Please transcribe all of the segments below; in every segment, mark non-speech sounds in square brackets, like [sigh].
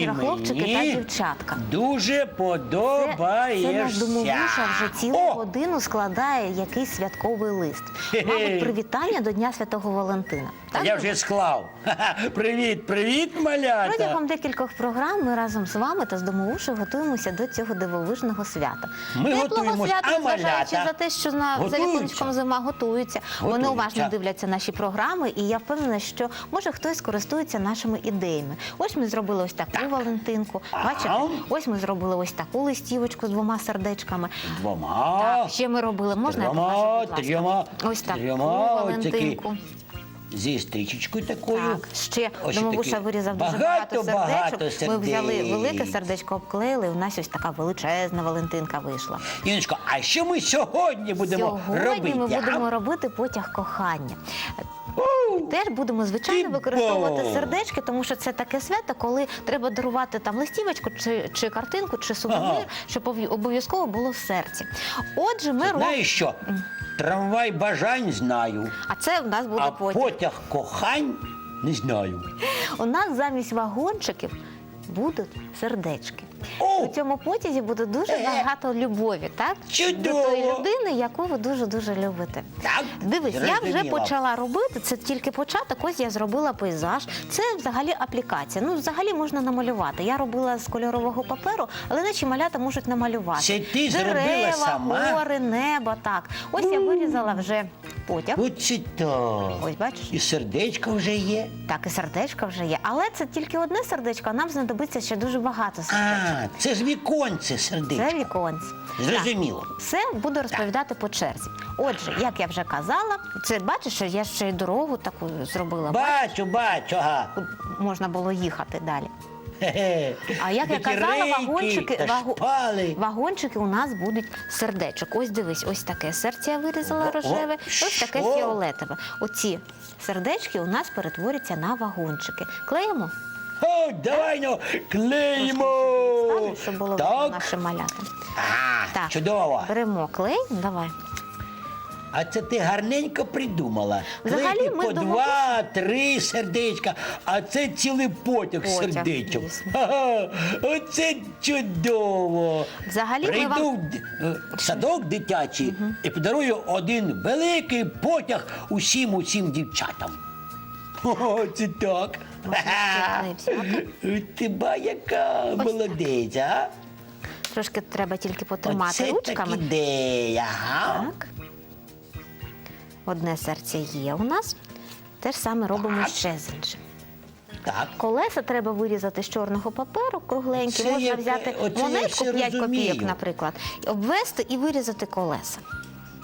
Вечора, хлопчики та дівчатка. Дуже Це, подобаєшся. це домовуша вже цілу О! годину складає якийсь святковий лист. [laughs] Мабуть, привітання до Дня Святого Валентина. А я вже склав. Ха-ха. [laughs] Привіт, привіт, малята. Протягом декількох програм ми разом з вами та з домовушею готуємося до цього дивовижного свята. Ми Теплого готуємось, свята, а малята за те, що на за готуються? віконечком зима готуються. Вони Готуються. уважно дивляться наші програми, і я впевнена, що може хтось користується нашими ідеями. Ось ми зробили ось таку Валентинку. Ага. Бачите, ось ми зробили ось таку листівочку з двома сердечками. Двома. Так, ще ми робили. Можна я трьома, покажу, будь ласка? трьома, Ось таку трьома, ось такі. Зі стрічечкою такою. Так, ще Ось домовуша такі. вирізав дуже Багато, багато, багато сердечок. Ми взяли велике сердечко, обклеїли. У нас ось така величезна Валентинка вийшла. Іночко, а що ми сьогодні будемо Сьогодні робити? ми а? будемо робити потяг кохання. Теж будемо звичайно використовувати сердечки, тому що це таке свято, коли треба дарувати там листівочку чи, чи картинку, чи сувенір, Ага. щоб обов'язково було в серці. Отже, ми робимо. Знаєш що? Трамвай бажань знаю, А це у нас буде а потяг. потяг кохань не знаю. У нас замість вагончиків будуть сердечки. О! У цьому потязі буде дуже Е! багато любові, так? Чудово! До тої людини, яку ви дуже-дуже любите. Так, Дивись, я вже зрозуміла. почала робити. Це тільки початок. Ось я зробила пейзаж. Це взагалі аплікація. Ну, взагалі можна намалювати. Я робила з кольорового паперу, але наші малята можуть намалювати. Це ти зробила Дерева, сама? гори, небо. Так. Ось я вирізала вже потяг. Так. Ось бачиш. І сердечко вже є. Так, і сердечко вже є. Але це тільки одне сердечко, а нам знадобиться ще дуже багато сердечок. А, це ж віконце сердечко. Це віконці. Зрозуміло. Все буду розповідати по черзі. Отже, як я вже казала, це бачиш, що я ще й дорогу таку зробила. Бачу, бачу, ага. Можна було їхати далі. А як я казала, вагончики, вагу- шпали. вагончики у нас будуть сердечок. Ось дивись, ось таке серце я вирізала о, рожеве, ось таке що? фіолетове. Оці сердечки у нас перетворяться на вагончики. Клеїмо? О, давай ну, клеїмо. Ставлю, щоб було видно так. нашим малятам. А, Так, чудово. беремо клей, давай. А це ти гарненько придумала. Взагалі, Клеїти ми по думали, два, три сердечка, а це цілий потяг, Потяг, сердечок. дійсно. Оце чудово. Взагалі, ми Прийду вам- в д- е, садок дитячий і подарую один великий потяг усім усім дівчатам. О, це так. Можна Ха-ха. ще клей. Ти ба яка молодець, а? Трошки треба тільки потримати Оце так ручками. ідея, ага. Так. Одне серце є у нас. Те ж саме робимо Так. ще з іншим. Так. Колеса треба вирізати з чорного паперу, кругленькі. Оце Можна я- взяти оце я монетку все 5 розумію. копійок, наприклад, обвести і вирізати колеса.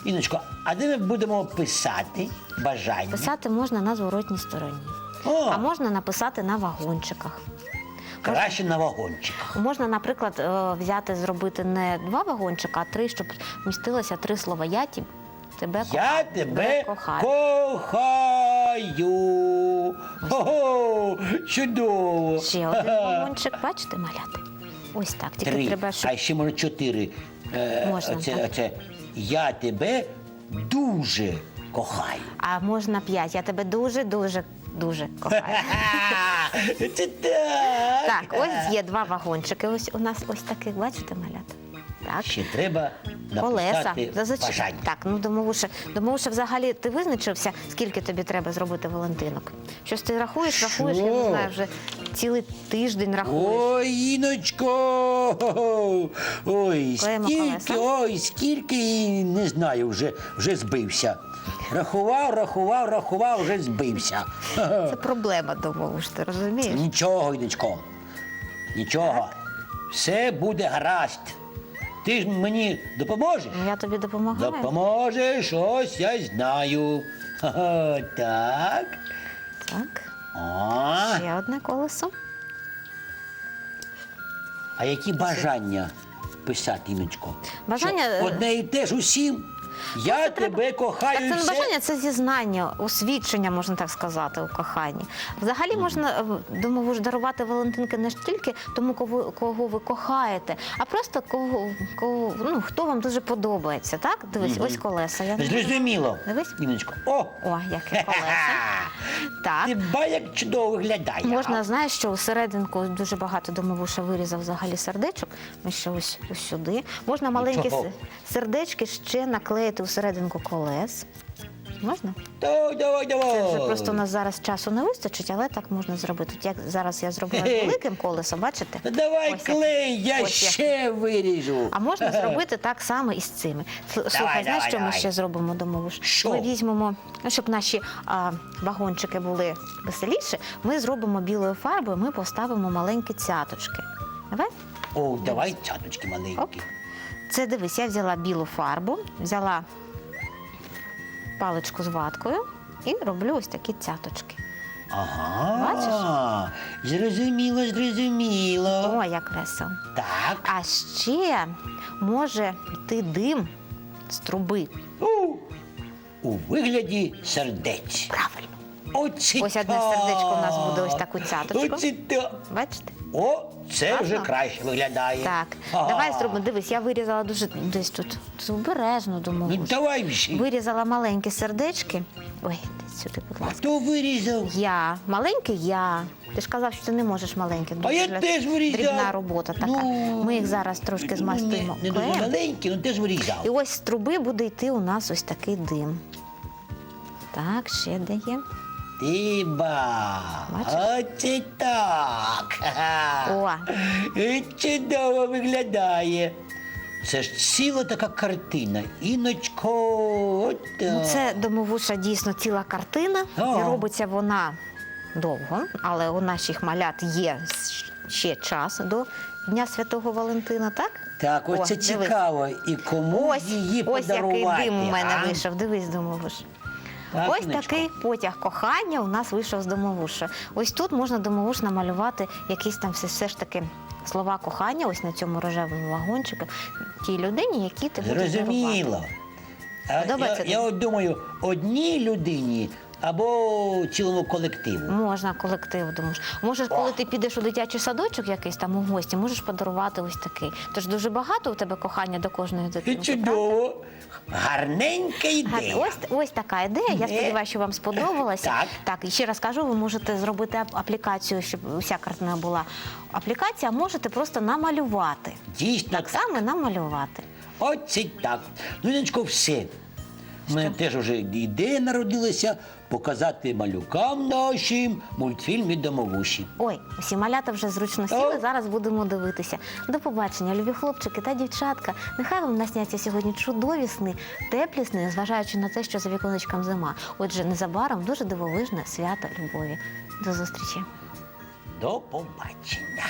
Іночко, а де ми будемо писати бажання? Писати можна на зворотній стороні, О, а можна написати на вагончиках. краще на вагончиках. Можна, наприклад, е, взяти, зробити не два вагончика, а три, щоб вмістилося три слова. Я ті- тебе Я тебе кохаю. кохаю. Ого, чудово. Ще один Ха-ха. вагончик, бачите, маляти? Ось так. Тільки Три, треба, щоб а ще можна чотири. Е, Можна, оце, так. оце. Я тебе дуже кохаю. А можна п'ять. Я тебе дуже, дуже, дуже кохаю. Це так. Так, ось є два вагончики. Ось у нас ось таких, бачите, малята. Так. Ще треба Колеса. бажання. Так, ну домовуше, домовуше, взагалі ти визначився, скільки тобі треба зробити Валентинок? Щось ти рахуєш, рахуєш, я не знаю, вже цілий тиждень рахуєш. Ой, Іночко! Ой, скільки, колеса. ой, скільки, і не знаю, вже, вже збився. Рахував, рахував, рахував, вже збився. Це проблема домовуш, ти розумієш? Нічого, Іночко, нічого. Все буде гаразд. Ти ж мені допоможеш? Я тобі допомагаю. Допоможеш, ось я знаю. [laughs] Ха-ха, Так. Так, О, ще одне колесо. а які бажання писати, Іночко? Бажання, Що, одне і те ж усім? Я тебе кохаю. Так це не все. бажання, це зізнання, освідчення, можна так сказати, у коханні. Взагалі можна е, думаю, ж дарувати Валентинки не ж тільки тому, кого, кого ви кохаєте, а просто кого, кого ну, хто вам дуже подобається. Так? Дивись, ось колеса. Я... Зрозуміло. Дивись. Ніночко. О! О, яке колеса. Так. Ти ба, як чудово виглядає. Можна, знаєш, що серединку дуже багато домовуша вирізав взагалі сердечок. Ми ще ось, ось сюди. Можна маленькі Чого? с- сердечки ще наклеїти у колес. Можна? Давай, давай, давай. Це вже просто у нас зараз часу не вистачить, але так можна зробити. От Як зараз я зробила великим колесом, бачите? Та давай Ось як. клей, я Ось як. ще виріжу. А можна зробити так само і з цими. Сл- Слухай, знаєш, давай, що ми давай. ще зробимо домовуш? Що? Ми візьмемо, ну, щоб наші а, вагончики були веселіші, ми зробимо білою фарбою, ми поставимо маленькі цяточки. Давай? О, давай цяточки маленькі. Це дивись, я взяла білу фарбу, взяла паличку з ваткою і роблю ось такі цяточки. Ага. Бачиш? Зрозуміло, зрозуміло. О, як весело. Так. А ще може йти дим з труби. У, у вигляді сердець. Правильно. Оці Ось одне сердечко у нас буде ось таку цяточку. Оці та. Бачите? О, це Гарно? вже краще виглядає. Так. Ага. Давай зробимо. Дивись, я вирізала дуже десь тут. Це обережно думаю. Ну давай вже. Вирізала маленькі сердечки. Ой, йди сюди, будь ласка. Хто вирізав? Я. Маленький я. Ти ж казав, що ти не можеш маленьких. А я Дуже теж вирізав. Дрібна робота така. Ну, Ми їх зараз трошки змастуємо. Не, не дуже клеєм. маленький, але теж вирізав. І ось з труби буде йти у нас ось такий дим. Так, ще де є. Іба, оце так. О. Е, Чудово виглядає. Це ж ціла така картина. Іночко, от Ну, так. це домовуша дійсно ціла картина. Ага. І робиться вона довго, але у наших малят є ще час до Дня Святого Валентина, так? Так, О, оце дивись. цікаво. І кому Ось, її ось подарувати? який дим у мене а? вийшов. Дивись, домовуш. Так, ось Іночко. такий потяг кохання у нас вийшов з домовуша. Ось тут можна домовуш намалювати якісь там все, все ж таки слова кохання, ось на цьому рожевому вагончику, тій людині, які ти будеш дарувати. Зрозуміло. А я, Подобається я тобі? от думаю, одній людині або цілому колективу. Можна колектив, думаєш. Може, коли ти підеш у дитячий садочок якийсь там у гості, можеш подарувати ось такий. Тож дуже багато у тебе кохання до кожної І дитини. чудово. Гарненька ідея. Ось ось така ідея. Я Е, сподіваюся, що вам сподобалася. так. так, і ще раз кажу, ви можете зробити аплікацію, щоб уся картина була аплікація, можете просто намалювати. Дійсно Так само намалювати. Оце так. Ну, Ніночко, все. Мене теж вже ідея народилася показати малюкам нашим мультфільм домовуші. Ой, усі малята вже зручно сіли. О. Зараз будемо дивитися. До побачення, любі хлопчики та дівчатка. Нехай вам насняться сьогодні чудові сни, теплі сни, зважаючи на те, що за віконечком зима. Отже, незабаром дуже дивовижне свято любові. До зустрічі. До побачення.